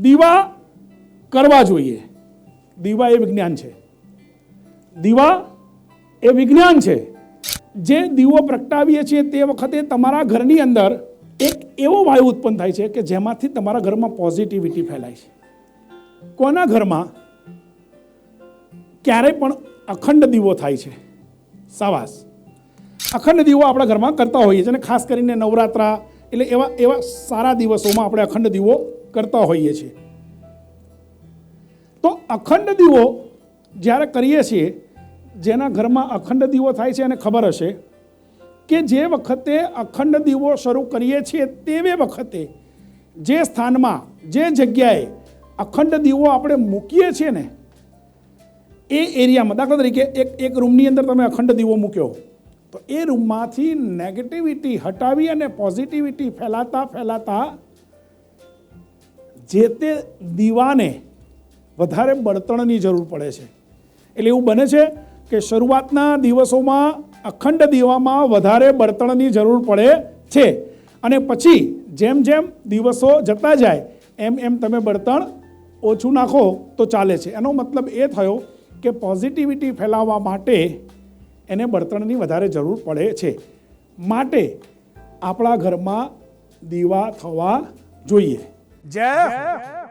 દીવા કરવા જોઈએ. દીવા એ વિજ્ઞાન છે. દીવા એ વિજ્ઞાન છે. જે દીવો પ્રગટાવીએ છીએ તે વખતે તમારા ઘરની અંદર એક એવો વાયુ ઉત્પન્ન થાય છે કે જેમાંથી તમારા ઘરમાં પોઝિટિવિટી ફેલાય છે. કોના ઘરમાં? ક્યારે પણ અખંડ દીવો થાય છે. સાવાસ. અખંડ દીવો આપણા ઘરમાં કરતા હોઈએ છીએ અને ખાસ કરીને નવરાત્રા એટલે એવા એવા સારા દિવસોમાં આપણે અખંડ દીવો કરતા હોઈએ છીએ. તો અખંડ દીવો જ્યારે કરીએ છીએ, જેના ઘરમાં અખંડ દીવો થાય છે એને ખબર હશે કે જે વખતે અખંડ દીવો શરૂ કરીએ છીએ તેવે વખતે જે સ્થાનમાં, જે જગ્યાએ અખંડ દીવો આપણે મૂકીએ છીએ ને, એ એરિયામાં, દાખલા તરીકે એક એક રૂમની અંદર તમે અખંડ દીવો મૂક્યો, તો એ રૂમમાંથી નેગેટિવિટી હટાવી અને પોઝિટિવિટી ફેલાતા ફેલાતા જે તે દીવાને વધારે બળતણની જરૂર પડે છે. એટલે એવું બને છે કે શરૂઆતના દિવસોમાં અખંડ દીવામાં વધારે બળતણની જરૂર પડે છે. અને પછી જેમ જેમ દિવસો જતા જાય, એમ એમ તમે બળતણ ઓછું નાખો તો ચાલે છે. એનો મતલબ એ થયો કે પોઝિટિવિટી ફેલાવવા માટે એને બળતણની વધારે જરૂર પડે છે. માટે આપણા ઘરમાં દીવા થવા જોઈએ. જય